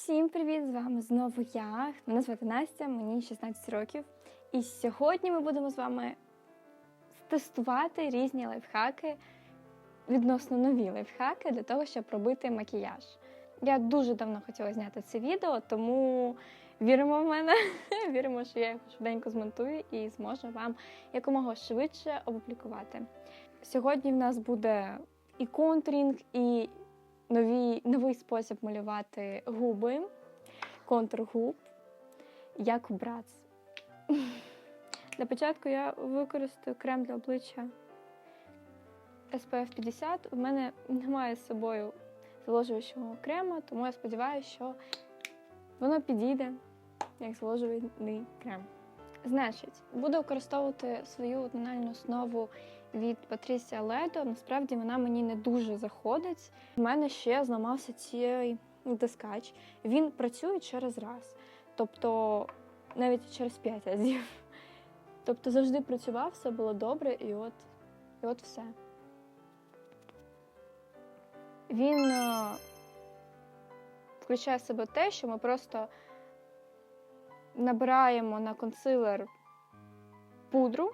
Всім привіт! З вами знову я. Мене звати Настя, мені 16 років. І сьогодні ми будемо з вами тестувати різні лайфхаки, відносно нові лайфхаки для того, щоб робити макіяж. Я дуже давно хотіла зняти це відео, тому віримо в мене. Віримо, що я його швиденько змонтую і зможу вам якомога швидше опублікувати. Сьогодні в нас буде і контурінг, і нові, новий спосіб малювати губи, контур губ, як у Брац. Для початку я використаю крем для обличчя SPF 50. У мене немає з собою зволожуючого крема, тому я сподіваюся, що воно підійде як зволожувальний крем. Значить, буду використовувати свою тональну основу від Патрісія Ледо. Насправді вона мені не дуже заходить. У мене ще зламався цей дискач. Він працює через раз, тобто навіть через 5 разів. Тобто завжди працював, все було добре, і от, і от все. Він е, включає в себе те, що ми просто набираємо на консилер пудру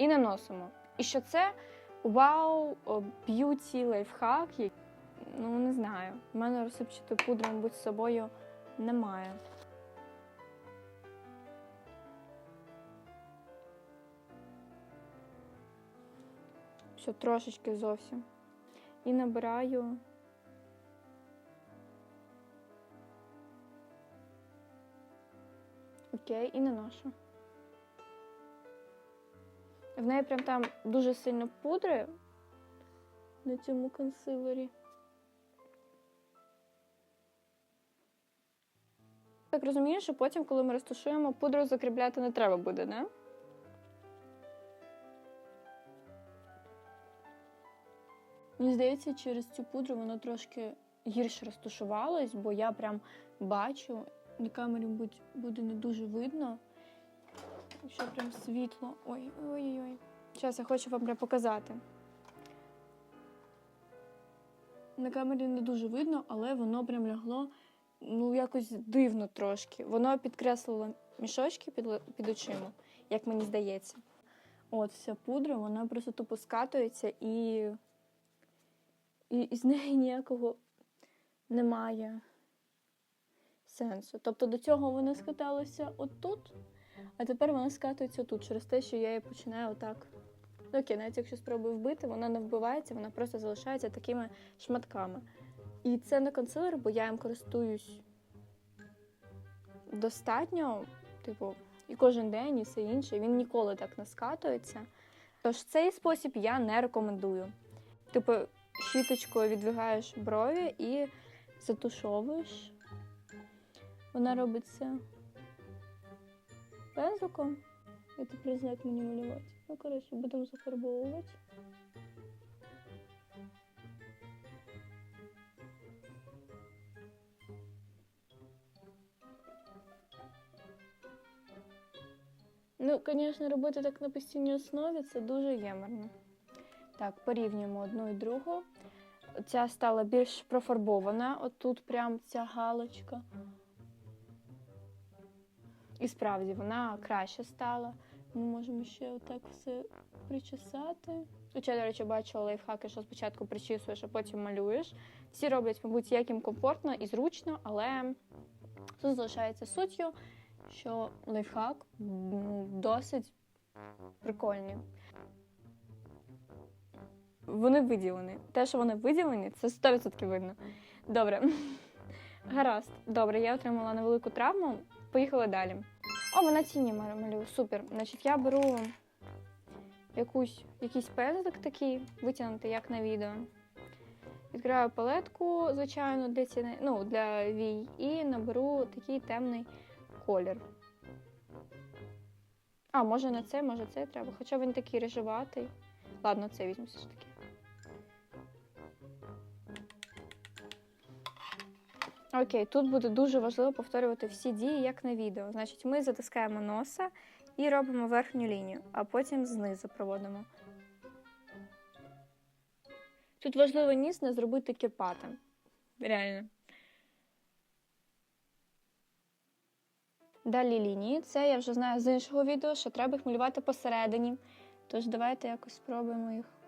і наносимо. І що це вау, б'юті лайфхак. Ну, не знаю. У мене розсипчатої пудри, мабуть, з собою немає. Що трошечки зовсім. І набираю. Окей, і наношу. В неї прям там дуже сильно пудри на цьому консилері. Так розумію, що потім, коли ми розташуємо, пудру закріпляти не треба буде, не? Мені здається, через цю пудру воно трошки гірше розташувалось, бо я прям бачу, на камері буде не дуже видно. Що прям світло. Ой, ой-ой-ой. Зараз я хочу вам прям показати. На камері не дуже видно, але воно прям лягло ну, якось дивно трошки. Воно підкреслило мішочки під, під очима, як мені здається. От вся пудра, вона просто тупо скатується і, і, і з неї ніякого немає сенсу. Тобто до цього вона скаталася отут, а тепер вона скатується тут через те, що я її починаю отак. Окей, навіть якщо спробую вбити, вона не вбивається, вона просто залишається такими шматками. І це не консилер, бо я їм користуюсь достатньо, типу, і кожен день, і все інше. Він ніколи так не скатується. Тож цей спосіб я не рекомендую. Типу, щіточкою відвигаєш брові і затушовуєш. Вона робиться пензликом. І тепер мені малювати. Ну, коротше, будемо зафарбовувати. Ну, звісно, робити так на постійній основі це дуже ємерно. Так, порівнюємо одну і другу. Ця стала більш профарбована. Отут прям ця галочка. І справді вона краще стала. Ми можемо ще отак все причесати. Хоча, до речі, бачила лайфхаки, що спочатку причісуєш, а потім малюєш. Всі роблять, мабуть, як їм комфортно і зручно, але тут залишається суттю, що лайфхак ну, досить прикольний. Вони виділені. Те, що вони виділені, це 100% видно. Добре. Гаразд. Добре, я отримала невелику травму. Поїхали далі. О, вона тіні малюю. Супер. Значить, я беру якусь, якийсь пензлик такий, витягнутий, як на відео. Відкриваю палетку, звичайно, для ціни, ну, для вій, і наберу такий темний колір. А, може на це, може це треба. Хоча він такий рижеватий. Ладно, це візьму все ж таки. Окей, тут буде дуже важливо повторювати всі дії, як на відео. Значить, ми затискаємо носа і робимо верхню лінію, а потім знизу проводимо. Тут важливо ніс не зробити кипатим. Реально. Далі лінії. Це я вже знаю з іншого відео, що треба їх малювати посередині. Тож давайте якось спробуємо їх.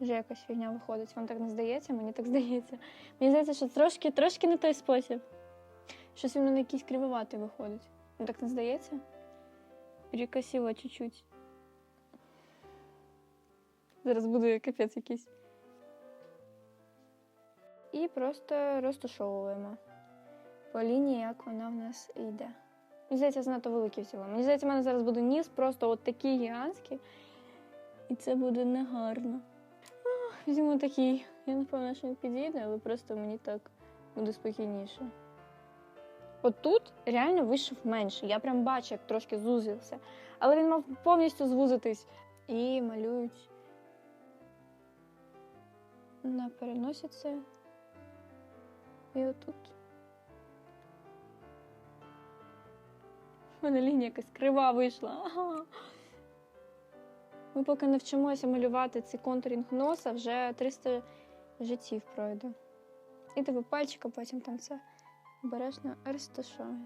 Вже якась фігня виходить. Вам так не здається? Мені так здається. Мені здається, що трошки, трошки не той спосіб. Щось він на якийсь кривоватий виходить. Вам так не здається? Перекосило чуть-чуть. Зараз буде капець якийсь. І просто розташовуємо по лінії, як вона в нас йде. Мені здається, занадто великий взяла. Мені здається, в мене зараз буде ніс просто от такий гігантський. І це буде негарно. Візьму такий. Я напевно, що він підійде, але просто мені так буде спокійніше. От тут реально вийшов менше. Я прям бачу, як трошки зузився. Але він мав повністю звузитись. І малюють на переносиці. І отут. У мене лінія якась крива вийшла. Ага. Ми поки навчимося малювати цей контурінг носа, вже 300 життів пройде. І тебе пальчика потім там все обережно розташовує.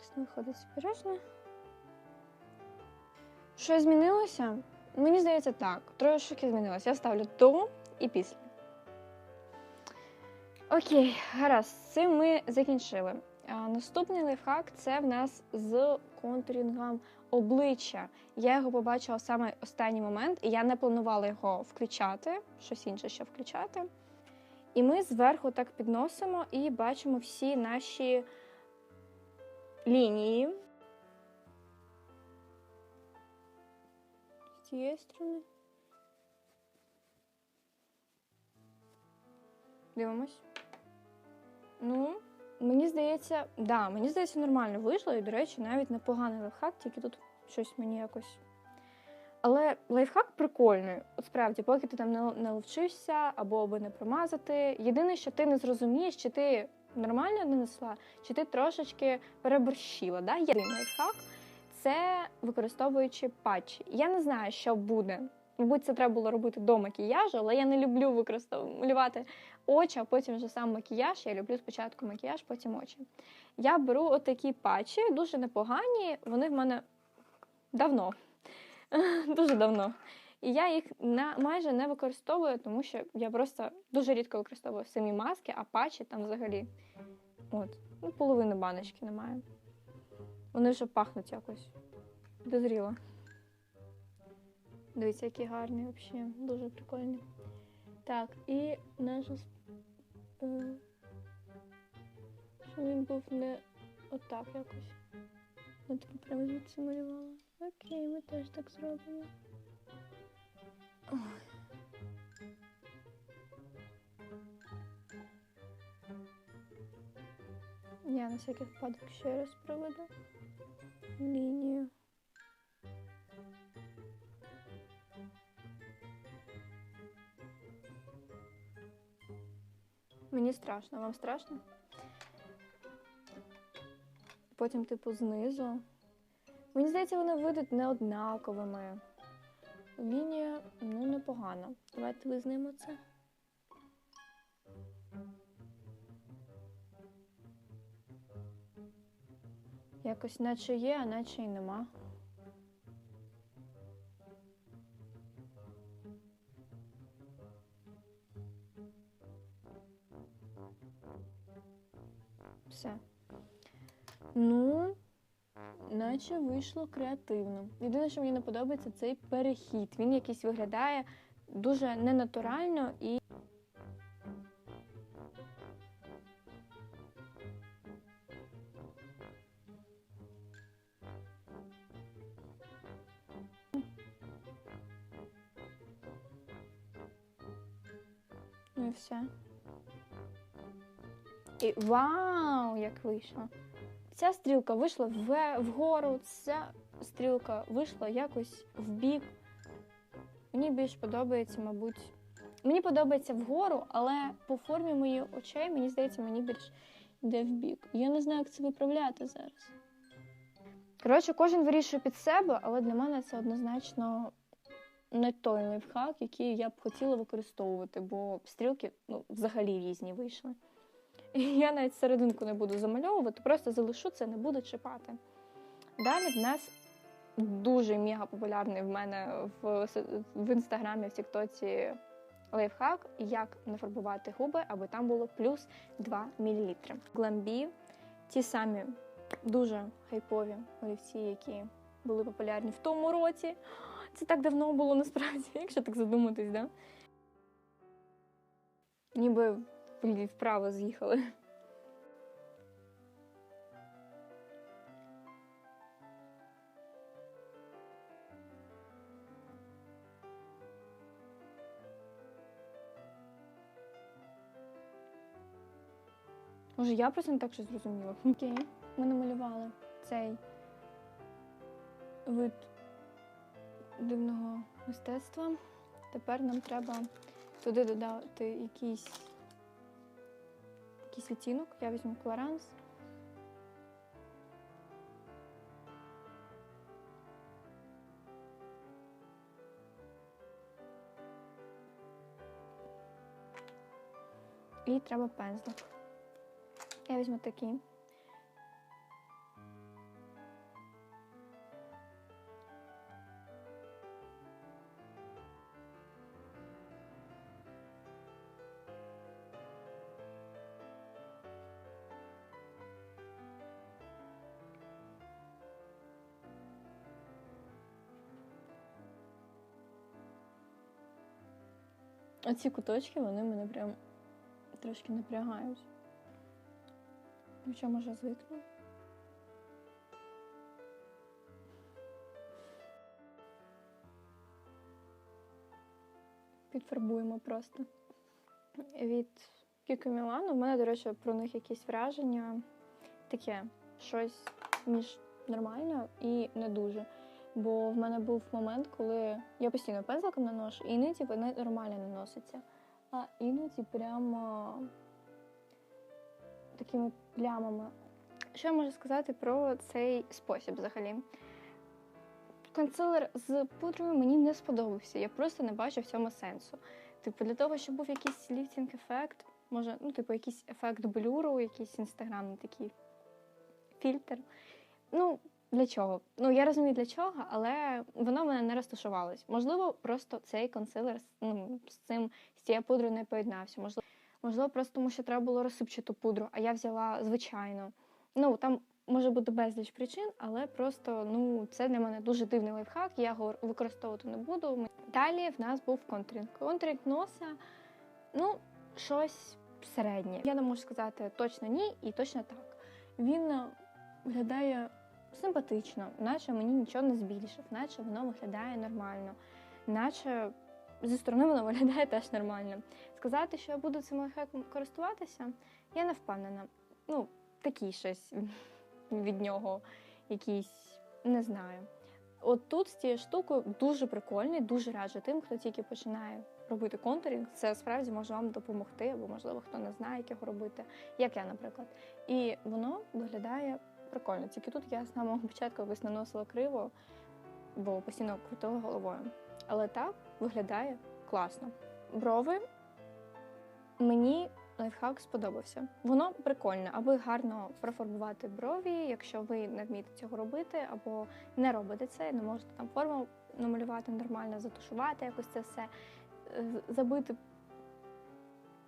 Ось виходить обережно. Що змінилося? Мені здається, так. Трошки змінилося. Я ставлю до і після. Окей, гаразд, з цим ми закінчили. Наступний лайфхак це в нас з контурінгом обличчя. Я його побачила саме останній момент, і я не планувала його включати, щось інше ще включати. І ми зверху так підносимо і бачимо всі наші лінії. З цієї сторони. Дивимось. Ну, мені здається, да, мені здається, нормально вийшло, і, до речі, навіть непоганий лайфхак, тільки тут щось мені якось. Але лайфхак прикольний. От справді, поки ти там не, не вчишся або аби не промазати. Єдине, що ти не зрозумієш, чи ти нормально нанесла, чи ти трошечки переборщила. Да? Єдиний лайфхак це використовуючи патчі. Я не знаю, що буде. Мабуть, це треба було робити до макіяжу, але я не люблю використовувати очі, а потім вже сам макіяж. Я люблю спочатку макіяж, потім очі. Я беру отакі патчі, дуже непогані. Вони в мене давно, дуже давно. І я їх на, майже не використовую, тому що я просто дуже рідко використовую самі маски, а патчі там взагалі от, ну, половини баночки немає. Вони вже пахнуть якось. Дозріло. Дивіться, які гарні взагалі, дуже прикольні. Так, і наша сп- е, щоб він був не отак якось. Я тобі прямо звідси малювала. Окей, ми теж так зробимо. Я на всякий випадок ще раз проведу лінію. Мені страшно, вам страшно? Потім, типу, знизу. Мені здається, вони вийдуть неоднаковими. Лінія, ну, непогана. Давайте визнаємо це. Якось наче є, а наче й нема. Все. Ну, наче вийшло креативно. Єдине, що мені не подобається, цей перехід. Він якийсь виглядає дуже ненатурально і. Ну все. І вау, як вийшло! Ця стрілка вийшла вгору, ця стрілка вийшла якось в бік. Мені більш подобається, мабуть. Мені подобається вгору, але по формі моїх очей, мені здається, мені більш йде в бік. Я не знаю, як це виправляти зараз. Коротше, кожен вирішує під себе, але для мене це однозначно не той лайфхак, який я б хотіла використовувати, бо стрілки ну, взагалі різні вийшли. Я навіть серединку не буду замальовувати, просто залишу це, не буду чіпати. Далі в нас дуже мега популярний в мене в, в інстаграмі, в Тіктоці лайфхак, як нафарбувати губи, аби там було плюс 2 мл. Гламбі, ті самі дуже хайпові олівці, які були популярні в тому році. Це так давно було насправді, якщо так задуматись, да? Ніби вправо з'їхали. Може, я просто не так щось зрозуміла. Окей, ми намалювали цей вид дивного мистецтва. Тепер нам треба туди додати якийсь, якийсь відтінок. Я візьму Кларанс. І треба пензлик. Я візьму такий. Оці куточки, вони мене прям трошки напрягають. Ну що, може, звикну? Підфарбуємо просто. Від Кіко Мілану. У мене, до речі, про них якісь враження. Таке щось між нормально і не дуже. Бо в мене був момент, коли я постійно пензликом наношу, і іноді вони нормально наносяться. А іноді прямо такими плямами. Що я можу сказати про цей спосіб взагалі? Консилер з пудрою мені не сподобався. Я просто не бачу в цьому сенсу. Типу, для того, щоб був якийсь ліфтінг-ефект, може, ну, типу, якийсь ефект блюру, якийсь інстаграмний такий фільтр. Ну, для чого? Ну, я розумію для чого, але воно мене не розташувалось. Можливо, просто цей консилер ну, з цим з цією пудрою не поєднався. Можливо, можливо, просто тому що треба було розсипчату пудру, а я взяла звичайно. Ну, там може бути безліч причин, але просто ну, це для мене дуже дивний лайфхак, я його використовувати не буду. Далі в нас був контуринг. Контуринг носа, ну, щось середнє. Я не можу сказати точно ні і точно так. Він е, виглядає симпатично, наче мені нічого не збільшив, наче воно виглядає нормально, наче зі сторони воно виглядає теж нормально. Сказати, що я буду цим лайфхаком користуватися, я не впевнена. Ну, такий щось від нього, якийсь, не знаю. От тут з цією штукою дуже прикольний, дуже раджу тим, хто тільки починає робити контурінг. Це справді може вам допомогти, або, можливо, хто не знає, як його робити, як я, наприклад. І воно виглядає прикольно. Тільки тут я з самого початку якось наносила криво, бо постійно крутила головою. Але так виглядає класно. Брови мені лайфхак сподобався. Воно прикольне, аби гарно профарбувати брові, якщо ви не вмієте цього робити, або не робите це, не можете там форму намалювати нормально, затушувати якось це все, забити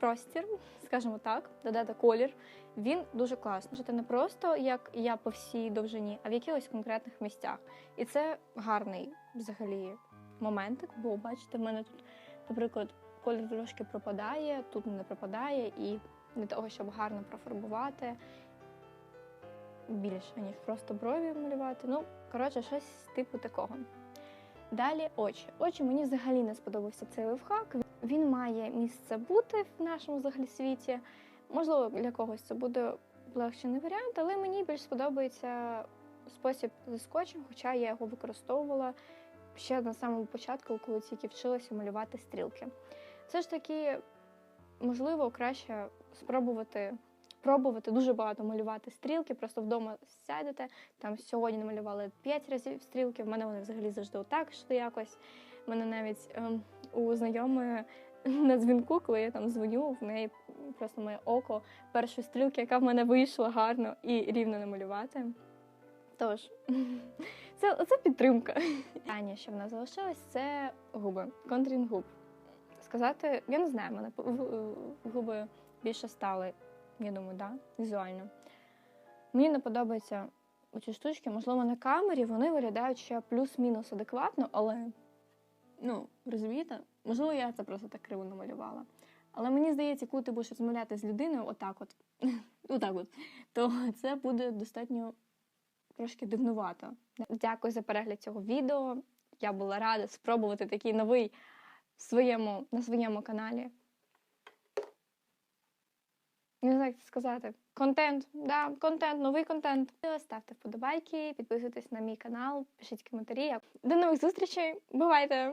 простір, скажімо так, додати колір. Він дуже класний. Це не просто як я по всій довжині, а в якихось конкретних місцях. І це гарний взагалі моментик, бо бачите, в мене тут, наприклад, колір трошки пропадає, тут не пропадає, і для того, щоб гарно профарбувати більше, ніж просто брові малювати. Ну, коротше, щось типу такого. Далі очі. Очі мені взагалі не сподобався цей лайфхак. Він має місце бути в нашому взагалі світі. Можливо, для когось це буде полегшений варіант, але мені більш сподобається спосіб зі скотчем, хоча я його використовувала ще на самому початку, коли тільки вчилася малювати стрілки. Все ж таки, можливо, краще спробувати пробувати дуже багато малювати стрілки, просто вдома сядете. Там сьогодні намалювали 5 разів стрілки. В мене вони взагалі завжди отак йшли якось. У мене навіть ем, у знайомої на дзвінку, коли я там дзвоню, в неї просто моє око першої стрілки, яка в мене вийшла гарно і рівно намалювати. Тож, це, це підтримка. Питання, що в нас залишилось, це губи, контурінг губ. Сказати, я не знаю, мене губи більше стали, я думаю, да, візуально. Мені не подобаються ці штучки, можливо, на камері вони виглядають ще плюс-мінус адекватно, але ну, розумієте, можливо, я це просто так криво намалювала. Але мені здається, коли ти будеш розмовляти з людиною, отак от, отак от, то це буде достатньо трошки дивнувато. Дякую за перегляд цього відео. Я була рада спробувати такий новий в своєму, на своєму каналі. Не знаю, як це сказати. Контент, да, контент, новий контент. Ставте вподобайки, підписуйтесь на мій канал, пишіть коментарі. До нових зустрічей. Бувайте!